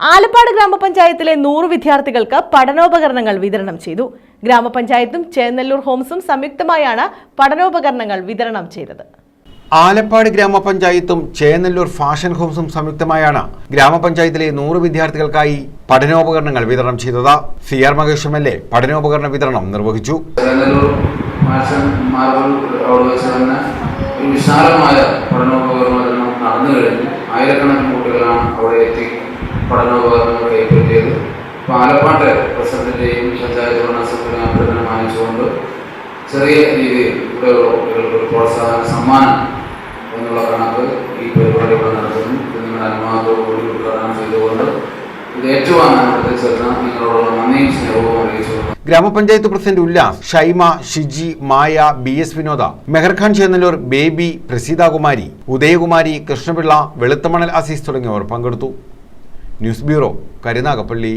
ആലപ്പാട് ഗ്രാമപഞ്ചായത്തിലെ നൂറ് വിദ്യാർത്ഥികൾക്ക് പഠനോപകരണങ്ങൾ വിതരണം ചെയ്തു. ഗ്രാമപഞ്ചായത്തും ചേന്നല്ലൂർ ഹോംസും സംയുക്തമായാണ് പഠനോപകരണങ്ങൾ വിതരണം ചെയ്തത്. ആലപ്പാട് ഗ്രാമപഞ്ചായത്തും ചേന്നല്ലൂർ ഫാഷൻ ഹോംസും സംയുക്തമായാണ് ഗ്രാമപഞ്ചായത്തിലെ നൂറ് വിദ്യാർത്ഥികൾക്കായി പഠനോപകരണങ്ങൾ വിതരണം ചെയ്തത്. C R Mahesh M L A പഠനോപകരണ വിതരണം നിർവഹിച്ചു. വിശാലമായ പഠനോപകരണ നടന്നു കഴിഞ്ഞു ആയിരക്കണക്കിന് കുട്ടികളാണ് അവിടെ എത്തി പഠനോപകരണങ്ങൾ കൈപ്പറ്റിയത്. പാലപ്പാട്ട് പ്രസിഡന്റിന്റെയും പഞ്ചായത്ത് ഭരണ മാനിച്ചുകൊണ്ട് ചെറിയ രീതിയിൽ ഇവിടെയുള്ള കുട്ടികൾക്ക് ഒരു പ്രോത്സാഹന സമ്മാനം എന്നുള്ള കണക്ക് ഈ പരിപാടി ഇവിടെ നടത്തുന്നു ഇത് നിങ്ങളുടെ അനുവാദത്തോടുകൂടി ഉദ്ഘാടനം ചെയ്തുകൊണ്ട് ഇത് ഏറ്റുവാങ്ങാൻ ചേർന്ന നിങ്ങളോടുള്ള നന്ദിയും സ്നേഹവും അറിയിച്ചുകൊണ്ട് ഗ്രാമപഞ്ചായത്ത് president Ullas Shaima Shiji Maya B S Vinoda Meharkhan Chennallur Baby Praseethakumari Udayakumari Krishnapillai Veluthamanal Azeez തുടങ്ങിയവർ പങ്കെടുത്തു. News bureau Karunagappally.